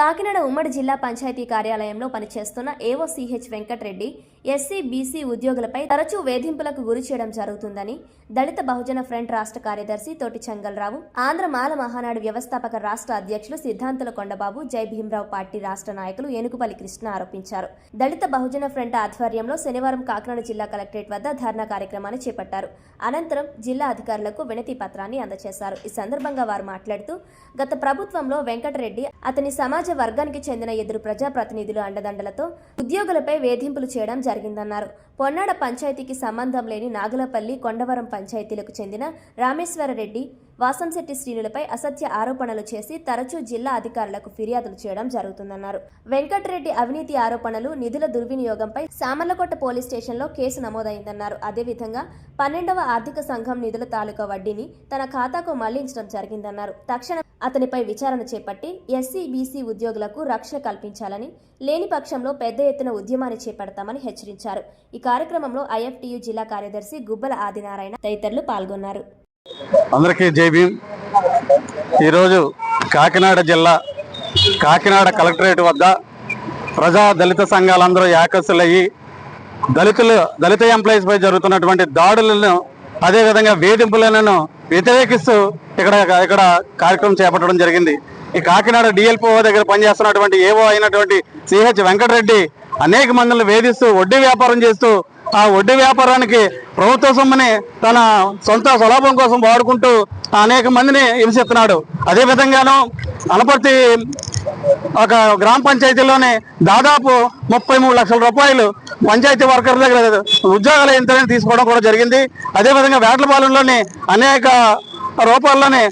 కాకినాడ ఉమ్మడి జిల్లా పంచాయతీ కార్యాలయంలో పనిచేస్తున్న EO CH Venkatareddy SC BC ఉద్యోగులపై తరచూ వేధింపులకు గురి చేయడం జరుగుతుందని దళిత బహుజన ఫ్రంట్ రాష్ట్ర కార్యదర్శి తోటి చంగల్రావు ఆంధ్ర మాల మహానాడు వ్యవస్థాపక రాష్ట్ర అధ్యక్షులు సిద్ధాంతుల కొండబాబు జై భీమరావు పార్టీ రాష్ట్ర నాయకులు ఏనుగుపల్లి కృష్ణ ఆరోపించారు. దళిత బహుజన ఫ్రంట్ ఆధ్వర్యంలో శనివారం కాకినాడ జిల్లా కలెక్టరేట్ వద్ద ధర్నా కార్యక్రమాన్ని చేపట్టారు. అనంతరం జిల్లా అధికారులకు వినతి పత్రాన్ని అందజేశారు. ఈ సందర్భంగా వారు మాట్లాడుతూ గత ప్రభుత్వంలో వెంకటరెడ్డి అతని సమాజ వర్గానికి చెందిన ఇద్దరు ప్రజాప్రతినిధులు అండదండలతో ఉద్యోగులపై వేధింపులు చేయడం జరిగిందన్నారు. పొన్నాడ పంచాయతీకి సంబంధం లేని నాగలపల్లి కొండవరం పంచాయతీలకు చెందిన రామేశ్వరరెడ్డి వాసంశెట్టి శ్రీనులపై అసత్య ఆరోపణలు చేసి తరచూ జిల్లా అధికారులకు ఫిర్యాదులు చేయడం జరుగుతుందన్నారు. వెంకటరెడ్డి అవినీతి ఆరోపణలు నిధుల దుర్వినియోగంపై సామర్లకోట పోలీస్ స్టేషన్లో కేసు నమోదైందన్నారు. అదేవిధంగా పన్నెండవ ఆర్థిక సంఘం నిధుల తాలూకా వడ్డీని తన ఖాతాకు మళ్ళించడం జరిగిందన్నారు. తక్షణం అతనిపై విచారణ చేపట్టి ఎస్సీ బీసీ ఉద్యోగులకు రక్షణ కల్పించాలని లేని పక్షంలో పెద్ద ఎత్తున ఉద్యమాన్ని చేపడతామని హెచ్చరించారు. ఈ కార్యక్రమంలో ఐఎఫ్టియు జిల్లా కార్యదర్శి గుబ్బల ఆదినారాయణ తదితరులు పాల్గొన్నారు. అందరికీ జై భీమ్. ఈరోజు కాకినాడ జిల్లా కాకినాడ కలెక్టరేట్ వద్ద ప్రజా దళిత సంఘాలందరూ ఏకస్సులయ్యి దళితులు దళిత ఎంప్లాయీస్పై జరుగుతున్నటువంటి దాడులను అదేవిధంగా వేధింపులను వ్యతిరేకిస్తూ ఇక్కడ ఇక్కడ కార్యక్రమం చేపట్టడం జరిగింది. ఈ కాకినాడ డిఎల్పిఓ దగ్గర పనిచేస్తున్నటువంటి ఏవో అయినటువంటి సిహెచ్ వెంకటరెడ్డి అనేక మందిని వేధిస్తూ వడ్డీ వ్యాపారం చేస్తూ ఆ వడ్డీ వ్యాపారానికి ప్రభుత్వ సొమ్ముని తన సొంత స్వలాభం కోసం వాడుకుంటూ అనేక మందిని హింసిస్తున్నాడు అదే విధంగాను అనపర్తి ఒక గ్రామ పంచాయతీలోనే దాదాపు ముప్పై మూడు లక్షల రూపాయలు పంచాయతీ వర్కర్ల దగ్గర ఉద్యోగాలు ఎంతైనా తీసుకోవడం కూడా జరిగింది. అదేవిధంగా వేటలపాలెంలోని అనేక రూపాల్లోనే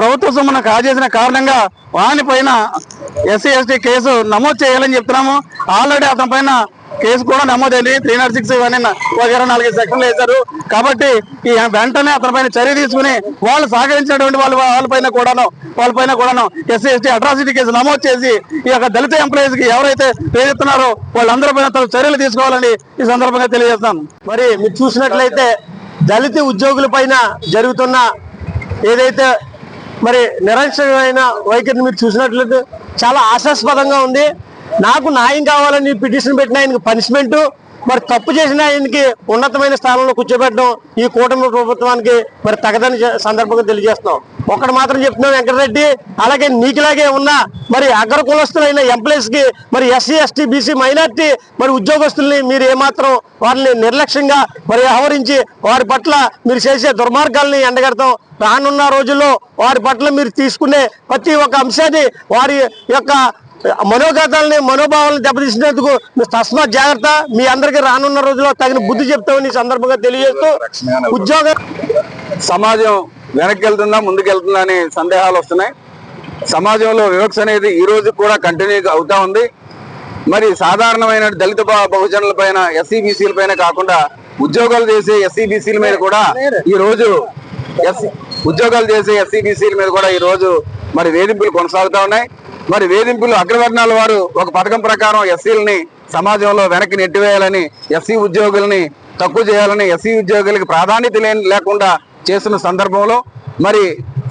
ప్రభుత్వ సొమ్మును కాజేసిన కారణంగా వాని పైన ఎస్సీ ఎస్టీ కేసు నమోదు చేయాలని చెప్తున్నాము. ఆల్రెడీ అతని పైన కేసు కూడా నమోదైంది. త్రీ నాట్ సిక్స్ ఇవన్నీ ఒక నాలుగైదు నాలుగు సెక్షన్లు వేశారు. కాబట్టి ఈ వెంటనే అతని పైన చర్య తీసుకుని వాళ్ళు సహకరించినటువంటి వాళ్ళ వాళ్ళపైన కూడాను వాళ్ళపైన కూడాను ఎస్సీ ఎస్టీ అట్రాసిటీ కేసు నమోదు చేసి ఈ యొక్క దళిత ఎంప్లాయీస్కి ఎవరైతే ప్రేరిస్తున్నారో వాళ్ళందరి పైన చర్యలు తీసుకోవాలని ఈ సందర్భంగా తెలియజేస్తాను. మరి మీరు చూసినట్లయితే దళిత ఉద్యోగుల పైన జరుగుతున్న ఏదైతే మరి నిరంశనమైన వైఖరిని మీరు చూసినట్లయితే చాలా ఆశాస్పదంగా ఉంది. నాకు న్యాయం కావాలని పిటిషన్ పెట్టిన ఆయనకి పనిష్మెంటు మరి తప్పు చేసిన ఆయనకి ఉన్నతమైన స్థానంలో కూర్చోబెట్టడం ఈ కూటమి ప్రభుత్వానికి మరి తగదని సందర్భంగా తెలియజేస్తున్నాం. ఒకటి మాత్రం చెప్తున్నాం వెంకటరెడ్డి అలాగే నీకులాగే ఉన్న మరి అగ్ర కులస్తులైన ఎంప్లాయీస్కి మరి ఎస్సీ ఎస్టీ బీసీ మైనార్టీ మరి ఉద్యోగస్తుల్ని మీరు ఏమాత్రం వారిని నిర్లక్ష్యంగా మరి వ్యవహరించి వారి పట్ల మీరు చేసే దుర్మార్గాల్ని ఎండగడతాం. రానున్న రోజుల్లో వారి పట్ల మీరు తీసుకునే ప్రతి ఒక్క అంశాన్ని వారి యొక్క మనోగతాలని మనోభావాలను దెబ్బతీసినందుకు తస్మాత్ జాగ్రత్త. మీ అందరికీ రానున్న రోజుల్లో తగిన బుద్ధి చెప్తామని సందర్భంగా తెలియజేస్తూ ఉద్యోగ సమాజం వెనక్కి వెళ్తుందా ముందుకెళ్తుందా అనే సందేహాలు వస్తున్నాయి. సమాజంలో వివక్ష అనేది ఈ రోజు కూడా కంటిన్యూ అవుతా ఉంది. మరి సాధారణమైన దళిత బహుజనుల పైన ఎస్సీబీసీల పైన కాకుండా ఉద్యోగాలు చేసే ఎస్సీబీసీల మీద కూడా ఈ రోజు ఎస్ ఉద్యోగాలు చేసే ఎస్సీబీసీల మీద కూడా ఈ రోజు మరి వేధింపులు కొనసాగుతా ఉన్నాయి. మరి వేధింపులు అగ్రవర్ణాల వారు ఒక పథకం ప్రకారం ఎస్సీలని సమాజంలో వెనక్కి నెట్టివేయాలని ఎస్సీ ఉద్యోగుల్ని తక్కువ చేయాలని ఎస్సీ ఉద్యోగులకి ప్రాధాన్యత లేని లేకుండా చేస్తున్న సందర్భంలో మరి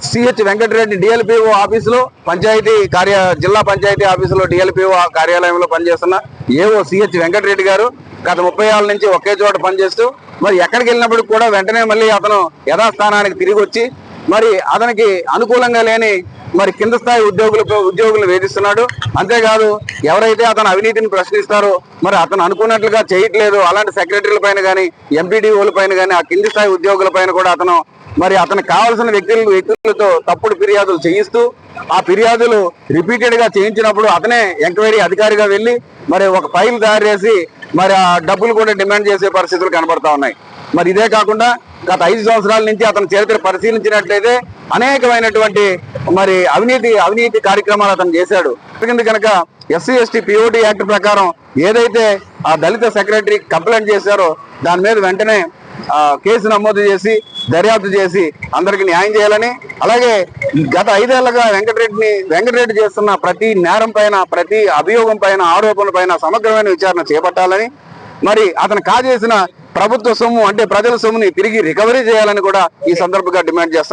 సిహెచ్ వెంకటరెడ్డి డిఎల్పిఓ ఆఫీసులో పంచాయతీ కార్య జిల్లా పంచాయతీ ఆఫీసులో డిఎల్పిఓ కార్యాలయంలో పనిచేస్తున్న ఏవో సిహెచ్ వెంకటరెడ్డి గారు గత ముప్పై ఏళ్ళ నుంచి ఒకే చోట పనిచేస్తూ మరి ఎక్కడికి వెళ్ళినప్పుడు కూడా వెంటనే మళ్ళీ అతను యథాస్థానానికి తిరిగి వచ్చి మరి అతనికి అనుకూలంగా లేని మరి కింద స్థాయి ఉద్యోగులకు ఉద్యోగులను వేధిస్తున్నాడు. అంతేకాదు ఎవరైతే అతను అవినీతిని ప్రశ్నిస్తారో మరి అతను అనుకున్నట్లుగా చేయట్లేదు. అలాంటి సెక్రటరీల పైన కానీ ఎంపీడీఓల పైన కానీ ఆ కింది స్థాయి ఉద్యోగుల పైన కూడా అతను మరి అతనికి కావాల్సిన వ్యక్తులు వ్యక్తులతో తప్పుడు ఫిర్యాదులు చేయిస్తూ ఆ ఫిర్యాదులు రిపీటెడ్గా చేయించినప్పుడు అతనే ఎంక్వైరీ అధికారిగా వెళ్ళి మరి ఒక ఫైల్ తయారు చేసి మరి ఆ డబ్బులు కూడా డిమాండ్ చేసే పరిస్థితులు కనబడతా ఉన్నాయి. మరి ఇదే కాకుండా గత ఐదు సంవత్సరాల నుంచి అతని చరిత్ర పరిశీలించినట్లయితే అనేకమైనటువంటి మరి అవినీతి అవినీతి కార్యక్రమాలు అతను చేశాడు. ఎందుకంటే కనుక ఎస్సీ ఎస్టీ పిఓటి యాక్ట్ ప్రకారం ఏదైతే ఆ దళిత సెక్రటరీ కంప్లైంట్ చేశారో దాని మీద వెంటనే కేసు నమోదు చేసి దర్యాప్తు చేసి అందరికి న్యాయం చేయాలని అలాగే గత ఐదేళ్ళుగా వెంకటరెడ్డిని వెంకటరెడ్డి చేస్తున్న ప్రతి నేరం పైన ప్రతి అభియోగం పైన ఆరోపణల పైన సమగ్రమైన విచారణ చేపట్టాలని మరి అతను కాజేసిన ప్రభుత్వ సొమ్ము అంటే ప్రజల సొమ్ముని తిరిగి రికవరీ చేయాలని కూడా ఈ సందర్భంగా డిమాండ్ చేస్తారు